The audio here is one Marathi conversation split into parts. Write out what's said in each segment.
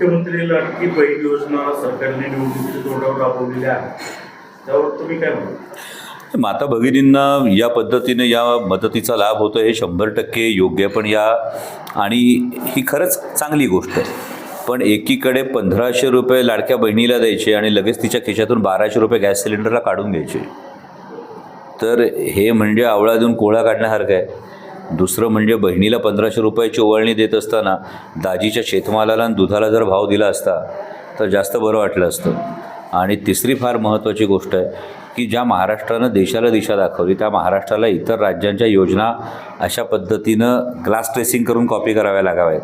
मुख्यमंत्री लाडकी बहीण योजना सरकारने निवडणुकीच्या तोंडावर राबवलेली आहे. त्यावर तुम्ही काय म्हणता? माता भगिनींना या पद्धतीने या मदतीचा लाभ होतो हे शंभर टक्के योग्य पण या आणि ही खरंच चांगली गोष्ट आहे. पण एकीकडे पंधराशे रुपये लाडक्या बहिणीला द्यायचे आणि लगेच तिच्या खिशातून बाराशे रुपये गॅस सिलेंडरला काढून घ्यायचे. तर हे म्हणजे आवळा देऊन कोळा काढण्यासारखं आहे. दुसरं म्हणजे बहिणीला पंधराशे रुपयाची ओवाळणी देत असताना दाजीच्या शेतमालाला आणि दुधाला जर भाव दिला असता तर जास्त बरं वाटलं असतं. आणि तिसरी फार महत्त्वाची गोष्ट आहे की ज्या महाराष्ट्रानं देशाला दिशा दाखवली त्या महाराष्ट्राला इतर राज्यांच्या योजना अशा पद्धतीनं ग्लास ट्रेसिंग करून कॉपी कराव्या लागाव्यात.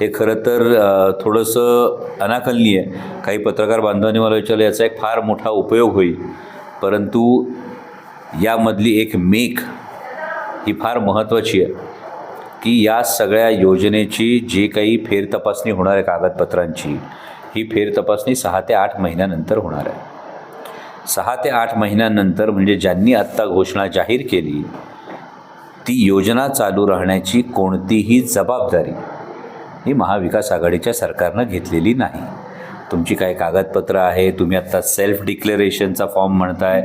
हे खरं तर थोडंसं अनाकलनीय आहे. काही पत्रकार बांधवांनी मला विचारलं याचा एक फार मोठा उपयोग होईल. परंतु यामधली एक मेक ही फार महत्त्वाची आहे की या सगळ्या योजनेची जी काही फेरतपासणी होणार आहे कागदपत्रांची ही फेरतपासणी सहा ते आठ महिन्यानंतर होणार आहे. सहा ते आठ महिन्यानंतर म्हणजे ज्यांनी आत्ता घोषणा जाहीर केली ती योजना चालू राहण्याची कोणतीही जबाबदारी ही महाविकास आघाडीच्या सरकारनं घेतलेली नाही. तुमची काय कागदपत्र आहे तुम्ही आत्ता सेल्फ डिक्लेरेशनचा फॉर्म म्हणताय.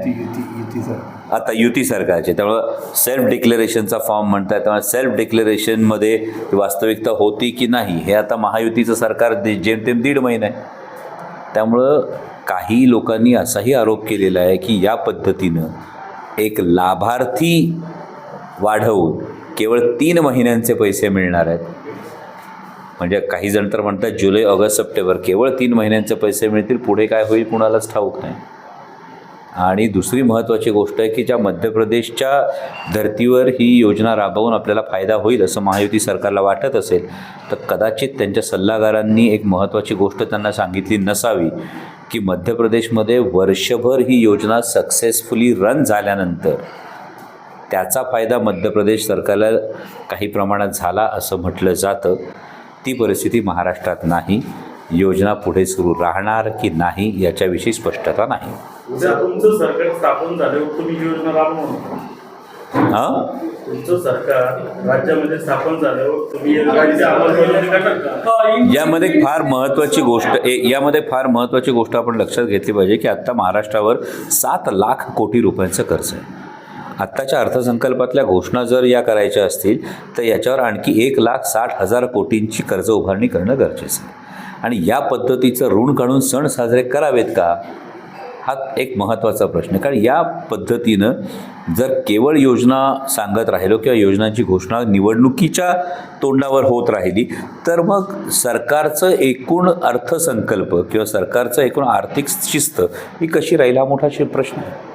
आता युती सरकारचे त्यामुळं सेल्फ डिक्लेरेशनचा फॉर्म म्हणताय त्यामुळे सेल्फ डिक्लेरेशनमध्ये वास्तविकता होती की नाही हे आता महायुतीचं सरकार दे- जेमतेम दीड महिना आहे. त्यामुळं काही लोकांनी असाही आरोप केलेला आहे की या पद्धतीनं एक लाभार्थी वाढवून केवळ तीन महिन्यांचे पैसे मिळणार आहेत. म्हणजे काही जण तर म्हणतात जुलै ऑगस्ट सप्टेंबर केवळ तीन महिन्यांचे पैसे मिळतील पुढे काय होईल कुणालाच ठाऊक नाही. आणि दुसरी महत्त्वाची गोष्ट आहे की ज्या मध्य प्रदेशच्या धर्तीवर ही योजना राबवून आपल्याला फायदा होईल असं महायुती सरकारला वाटत असेल तर कदाचित त्यांच्या सल्लागारांनी एक महत्त्वाची गोष्ट त्यांना सांगितली नसावी की मध्य प्रदेशमध्ये वर्षभर ही योजना सक्सेसफुली रन झाल्यानंतर त्याचा फायदा मध्य प्रदेश सरकारला काही प्रमाणात झाला असं म्हटलं जातं. ती परिस्थिती महाराष्ट्रात नाही. योजना पुढे सुरू राहणार की नाही याच्याविषयी स्पष्टता नाही. ही? हां यामध्ये फार महत्त्वाची गोष्ट ए यामध्ये फार महत्त्वाची गोष्ट आपण लक्षात घेतली पाहिजे की आत्ता महाराष्ट्रावर सात लाख कोटी रुपयांचं कर्ज आहे. आत्ताच्या अर्थसंकल्पातल्या घोषणा जर या करायच्या असतील तर याच्यावर आणखी एक लाख साठ हजार कोटींची कर्ज उभारणी करणं गरजेचं आहे. आणि या पद्धतीचं ऋण काढून सण साजरे करावेत का? हा एक महत्त्वाचा प्रश्न कारण या पद्धतीनं जर केवळ योजना सांगत राहिलो किंवा योजनांची घोषणा निवडणुकीच्या तोंडावर होत राहिली तर मग सरकारचं एकूण अर्थसंकल्प किंवा सरकारचं एकूण आर्थिक शिस्त ही कशी राहील हा मोठा शि- प्रश्न आहे.